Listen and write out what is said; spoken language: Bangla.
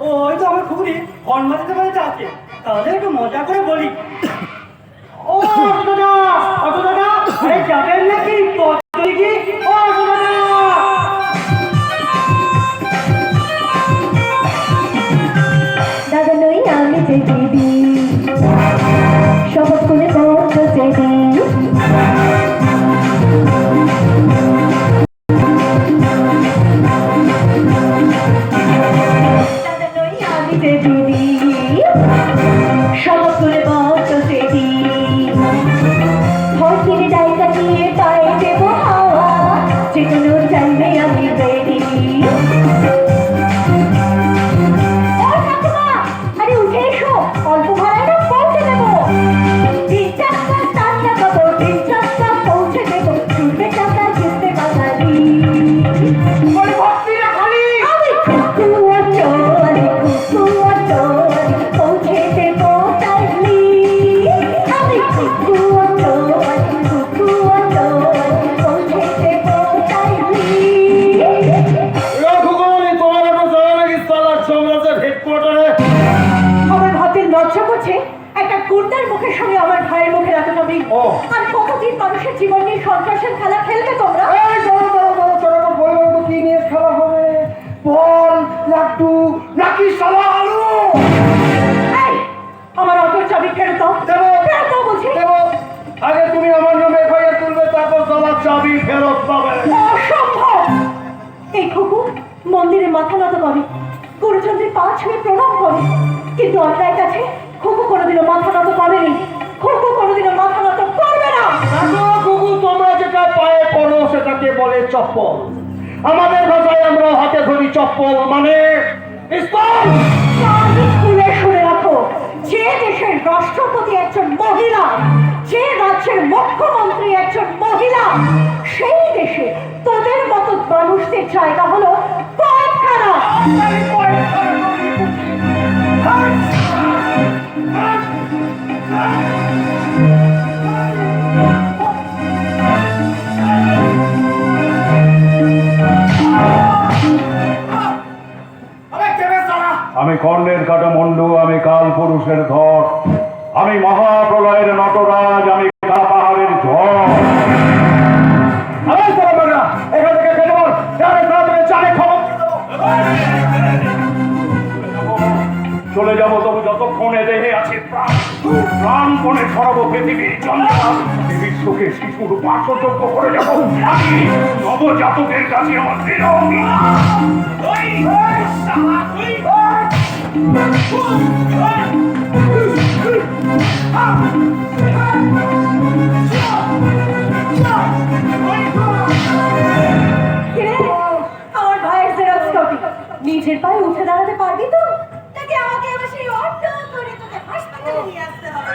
ওই হয়তো আমার খুবই হনমাটিতে বাড়িতে আছে তাহলে একটু মজা করে বলি। ও অটো দাদা অটো দাদা আরে যাবেন নাকি? পথে কি ও অটো দাদা দাদা নই, আমি যে দিদি নই হেডকোয়ার্টারে। আমার ভাবতে লজ্জা করছে একটা কুর্তার মুখের সঙ্গে আমার ভাইয়ের মুখের এতটা মিল আর কতদিন মানুষের জীবন নিয়ে সন্ত্রাসের খেলা খেলবে তোমরা? এই দাঁড়াও, দাঁড়াও, দাঁড়াও, তোরা তো বই বই তো কি নিয়ে খেলা হবে? বল লাড্ডু নাকি সালা আলু? আমার অটোর চাবি ফেরত দাও। দেবো। ফেরত দাও বলছি। দেবো। আগে তুমি আমার নামে এফআইআর তুলবে তারপর সালার চাবি ফেরত পাবে। অসম্ভব! এই খুকু মন্দিরে মাথা নত করে। গুরুচন্দ্রের পা ছুঁয়ে প্রণাম করে। কিন্তু অন্যায় কাছে খুকু কোনোদিনও মাথা নত করেনি। খুকু কোনোদিনও মাথা নত করবে না। গুগু তোমরা যেটা পায়ে পড়ো সেটাকে বলে চপ্পল। আমাদের ভাষায় আমরা হাতে ধরি চপ্পল মানে খুলে শুনে রাখো যে দেশের রাষ্ট্রপতি একজন মহিলা যে রাজ্যের মুখ্যমন্ত্রী একজন মহিলা সেই দেশে তোদের মতো মানুষদের জায়গা হলো কয়েকখানা। আমি কর্ণের কাটামন্ডু আমি কাল পুরুষের ধর। আমি মহাপ্রলয়ের নটরাজ আমি যতক্ষণে দেহে আছে প্রাণ প্রাণপণে সরব পৃথিবীর যন্ত্রণা পৃথিবীর সুখে শিশুর বাসযোগ্য করে যাব আমি নবজাতকের কাছে আমার নিজের পায়ে উঠে দাঁড়াতে পারবি তো? আমাকে আবার সেই অটো করে তোকে হাসপাতালে নিয়ে আসতে হবে।